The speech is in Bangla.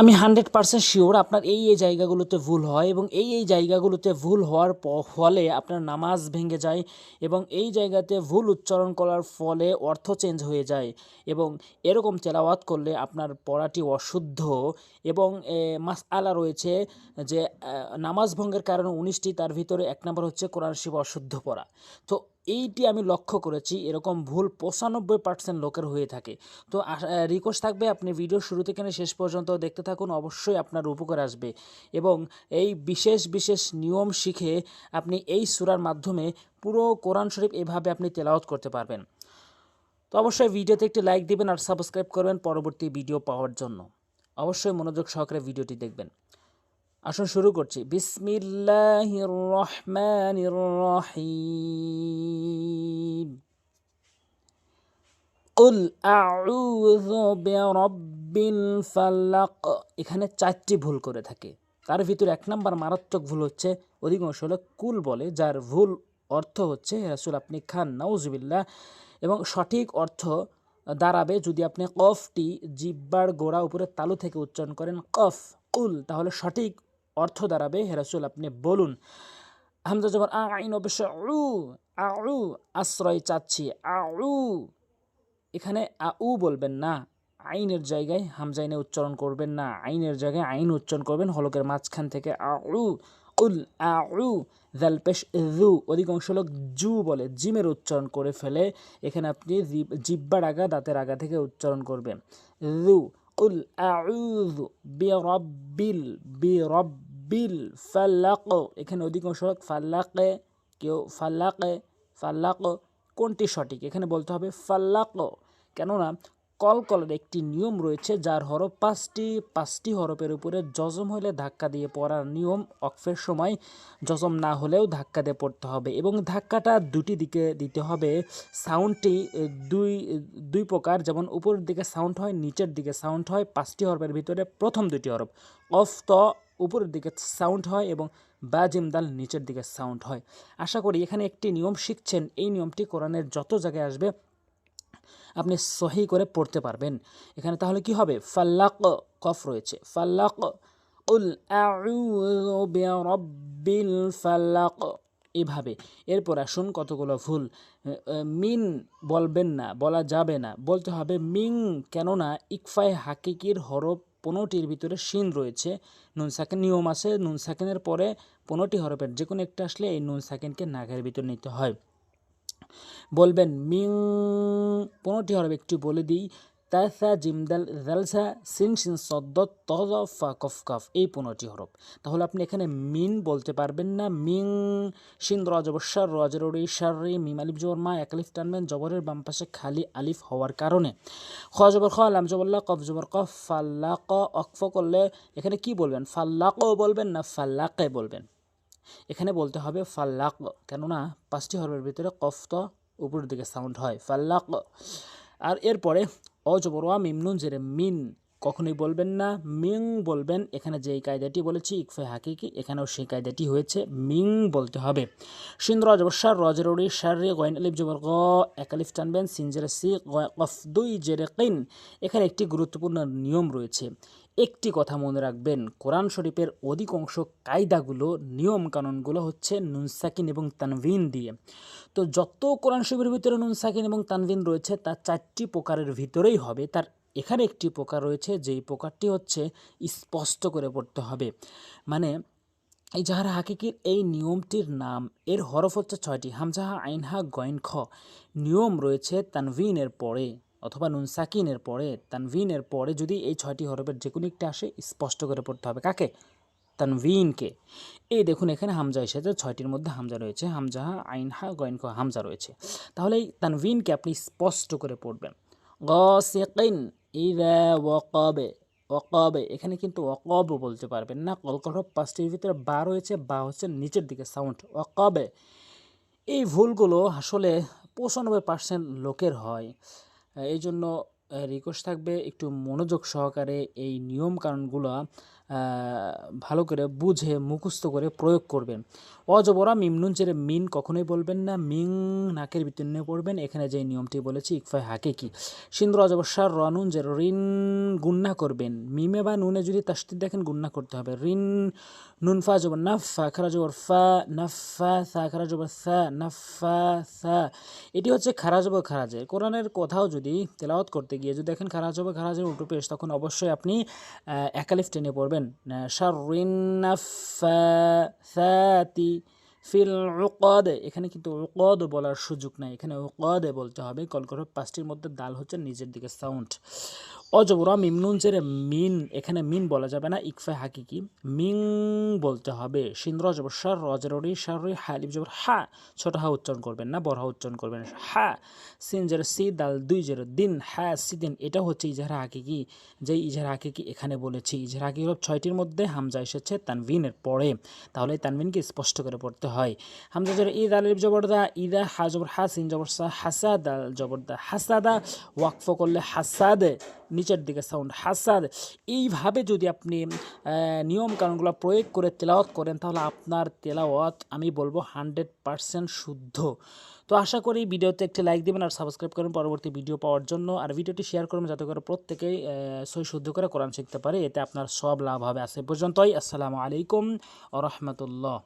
আমি হান্ড্রেড পার্সেন্ট শিওর আপনার এই এই জায়গাগুলোতে ভুল হয় এবং এই এই জায়গাগুলোতে ভুল হওয়ার ফলে আপনার নামাজ ভেঙে যায় এবং এই জায়গাতে ভুল উচ্চারণ করার ফলে অর্থ চেঞ্জ হয়ে যায় এবং এরকম তেলাওয়াত করলে আপনার পড়াটি অশুদ্ধ এবং মাস আলা রয়েছে যে নামাজ ভঙ্গের কারণে উনিশটি তার ভিতরে এক নম্বর হচ্ছে কোরআন শিব অশুদ্ধ পড়া। তো এইটি আমি লক্ষ্য করেছি, এরকম ভুল পঁচানব্বই পার্সেন্ট লোকের হয়ে থাকে। তো রিকোয়েস্ট থাকবে আপনি ভিডিও শুরু থেকে শেষ পর্যন্ত দেখতে থাকুন, অবশ্যই আপনার উপকার আসবে। এবং এই বিশেষ বিশেষ নিয়ম শিখে আপনি এই সুরার মাধ্যমে পুরো কোরআন শরীফ এভাবে আপনি তেলাওয়াত করতে পারবেন। তো অবশ্যই ভিডিওতে একটি লাইক দিবেন আর সাবস্ক্রাইব করবেন পরবর্তী ভিডিও পাওয়ার জন্য। অবশ্যই মনোযোগ সহকারে ভিডিওটি দেখবেন। আসুন শুরু করছি। বিসমিল্লাহির রহমানির রহিম কুল আউযু বিরাব্বিল ফালাক। এখানে চারটি ভুল করে থাকে। তার ভিতরে এক নম্বর মারাত্মক ভুল হচ্ছে, অধিকাংশ হলো কুল বলে, যার ভুল অর্থ হচ্ছে রাসূল, আপনি খান নাউজুবিল্লাহ এবং সঠিক অর্থ দাঁড়াবে, যদি আপনি কফটি জিব্বার গোড়া উপরে তালু থেকে উচ্চারণ করেন কফ, কুল, তাহলে সঠিক অর্থ দাঁড়াবে। হেরাসুল আপনি বলুন। হামজা জবর আইন অবশ্য আউ আউ আশ্রয় চাচ্ছি আউ এখানে আউ বলবেন না, আইনের জায়গায় হামজাইনে উচ্চারণ করবেন না, আইনের জায়গায় আইন উচ্চারণ করবেন, হলকের মাঝখান থেকে আউ উল আউ জাল পেশ জু অধিকাংশ লোক জু বলে, জিমের উচ্চারণ করে ফেলে। এখানে আপনি জিব- জিব্বার আগা দাঁতের আগা থেকে উচ্চারণ করবেন। জু উল أعوذ برب برب الفلق এখানে অধিকাংশ লোক ফাল্লাকে কেউ ফাল্লাকে ফাল্লাক কোনটি সঠিক? এখানে বলতে হবে ফাল্লাক কেননা কলকলের একটি নিয়ম রয়েছে যার হরফ পাঁচটি পাঁচটি হরফের উপরে জজম হলে ধাক্কা দিয়ে পড়ার নিয়ম। অক্ফের সময় জজম না হলেও ধাক্কা দিয়ে পড়তে হবে এবং ধাক্কাটা দুটি দিকে দিতে হবে। সাউন্ডটি দুই দুই প্রকার, যেমন উপরের দিকে সাউন্ড হয়, নিচের দিকে সাউন্ড হয়, পাঁচটি হরফের ভিতরে প্রথম দুটি হরফ। অফ, ত, উপরের দিকে সাউন্ড হয় এবং বা জিমদাল নিচের দিকে সাউন্ড হয়। আশা করি এখানে একটি নিয়ম শিখছেন। এই নিয়মটি কোরআনের যত জায়গায় আসবে আপনি সহি করে পড়তে পারবেন। এখানে তাহলে কি হবে? ফাল্লাক কফ রয়েছে। ফাল্লাক উল বিরাব্বিল ফালাক এভাবে। এরপর আসুন কতগুলো ভুল। মিন বলবেন না, বলা যাবে না। বলতে হবে মিং কেননা ইকফায় হাকিকির হরফ পনেরোটির ভিতরে শিন রয়েছে। নুন সাকিন নিয়ম আছে। নুন সাকিনের পরে পনেরোটি হরফের যে কোনো একটা আসলে এই নুন সাকিনকে নাগের ভিতর নিতে হয়। বলবেন, মিং পনেরোটি হরফ একটু বলে দিই। তাসা জিমদাল জালসা সিন সিন সদ্দ তজ কফ কাফ এই পনেরোটি হরফ। তাহলে আপনি এখানে মিন বলতে পারবেন না। মিং, সিন রজ অবশ্যার রজের ওড়ি সারি মিম আলিফ জবর মা এক আলিফ টানবেন, জবরের বাম পাশে খালি আলিফ হওয়ার কারণে। খ জবর খ, লাম জবল্লা কফ জবর কফ ফাল্লা ক, অকফ করলে এখানে কি বলবেন? ফাল্লাকও বলবেন না, ফাল্লাকে বলবেন? এখানে বলতে হবে ফাল্লাক, কেননা পাঁচটি হরফের ভিতরে কফ তো উপরের দিকে সাউন্ড হয়, ফাল্লাক। আর এরপরে অজবরোয়া মিমনুন জেরে মিন, কখনোই বলবেন না, মিং বলবেন, এখানে যেই কায়দাটি বলেছি ইকফে হাকিকি, এখানেও সেই কায়দাটি হয়েছে, মিং বলতে হবে। সিন রজ অবশ্যার রজের ওড়ি শারে গয়ন আলিফ জবর গ, এক আলিফ টানবেন সিনজের সি কফ দুই জেরে কিন। এখানে একটি গুরুত্বপূর্ণ নিয়ম রয়েছে। একটি কথা মনে রাখবেন, কোরআন শরীফের অধিকাংশ কায়দাগুলো নিয়ম কানুনগুলো হচ্ছে নুনসাকিন এবং তানভিন দিয়ে। তো যত কোরআন শরীফের ভিতরে নুনসাকিন এবং তানভিন রয়েছে, তা চারটি প্রকারের ভিতরেই হবে। তার এখানে একটি প্রকার রয়েছে, যেই প্রকারটি হচ্ছে স্পষ্ট করে পড়তে হবে। মানে এই যাহার হাকিকির এই নিয়মটির নাম, এর হরফ হচ্ছে ছয়টি, হামজাহা, আইনহা গয়েন খ নিয়ম রয়েছে তানভিনের পরে। অথবা নুন সাকিনের পরে, তানভিনের পরে যদি এই ছয়টি হরফের যে কোনো একটা আসে, স্পষ্ট করে পড়তে হবে। কাকে? তানভিনকে। এই দেখুন, এখানে হামজা এসেছে, ছয়টির মধ্যে হামজা রয়েছে। হামজাহা আইনহা গয়েন খ হামজা রয়েছে। তাহলে এই তানভিনকে আপনি স্পষ্ট করে পড়বেন। গসিকিন ইদা ওয়াকাবে ওয়াকাবে। এখানে কিন্তু ওয়াকব বলতে পারবেন না। কলকল পাঁচটির ভিতরে বা রয়েছে, বা হচ্ছে নিচের দিকে সাউন্ড। ওয়াকাবে। এই ভুলগুলো আসলে পঁচানব্বই পার্সেন্ট লোকের হয়। এই জন্য রিকোয়েস্ট থাকবে একটু মনোযোগ সহকারে এই নিয়ম কানুনগুলো ভালো করে বুঝে, মুখস্থ করে প্রয়োগ করবেন। অজবরা মিমনুন চেরে মিন কখনোই বলবেন না, মিং নাকের নিয়ে পড়বেন। এখানে যে নিয়মটি বলেছি ইকফায় হাকে কি? সিন্দ্র অজবর সার রনুন যে ঋণ গুন্না করবেন। মিমে বা নুনে যদি তাস্তির দেখেন, গুন্না করতে হবে। ঋণ, নুন ফা জবর নাফা খারা জবর ফা, নাফা সা খারা জবর সা, নাফা সা। এটি হচ্ছে খারা খারাজব খারাজের। কোরআনের কোথাও যদি তেলাওয়াত করতে গিয়ে যদি দেখেন খারা খারাজব খারাজের উল্টো পেশ, তখন অবশ্যই আপনি একালিফ টেনে পড়বেন। নাফাসাতি ফিল উকদ। এখানে কিন্তু উকদ বলার সুযোগ নাই। এখানে উকদে বলতে হবে। কলকর পাঁচটির মধ্যে দাল হচ্ছে নিজের দিকে সাউন্ড। অজবরা মিমনুন জেরে মিন, এখানে মিন বলা যাবে না ইকফা হাকিকি। মিং বলতে হবে। সিন্দ্র জবর সার, রজরি সারি হালিফ জবর, হা, ছোট হা উচ্চারণ করবেন না, বড় হা উচ্চারণ করবেন হা, সিন জের সি, দাল দুই জের দিন, হা সিদিন এটা হচ্ছে ইজহার হাকিকি। যে ইজহার হাকিকি এখানে বলেছি, ইজহার হাকিকি হলো ছয়টির মধ্যে হামজা এসেছে তানভিনের পরে। তাহলে তানভিনকে স্পষ্ট করে পড়তে হয়। হামজা জের ঈদ আলিফ জবরদা ইদা, হা জবর, হা, সিন জবর, সা হাসাদ জবরদা হাসাদা। ওয়াকফ করলে হাসাদে নিচের দিকে সাউন্ড হাসাদ এইভাবে যদি আপনি নিয়ম কানুনগুলো প্রয়োগ করে তেলাওয়াত করেন, তাহলে আপনার তেলাওয়াত, আমি বলব হান্ড্রেড পারসেন্ট শুদ্ধ। তো আশা করি ভিডিওতে একটি লাইক দেবেন আর সাবস্ক্রাইব করুন পরবর্তী ভিডিও পাওয়ার জন্য। আর ভিডিওটি শেয়ার করবেন যাতে করে প্রত্যেকেই সই শুদ্ধ করে কোরআন শিখতে পারে। এতে আপনার সব লাভ হবে। এ পর্যন্তই। আসসালামু আলাইকুম ও রহমতুল্লাহ।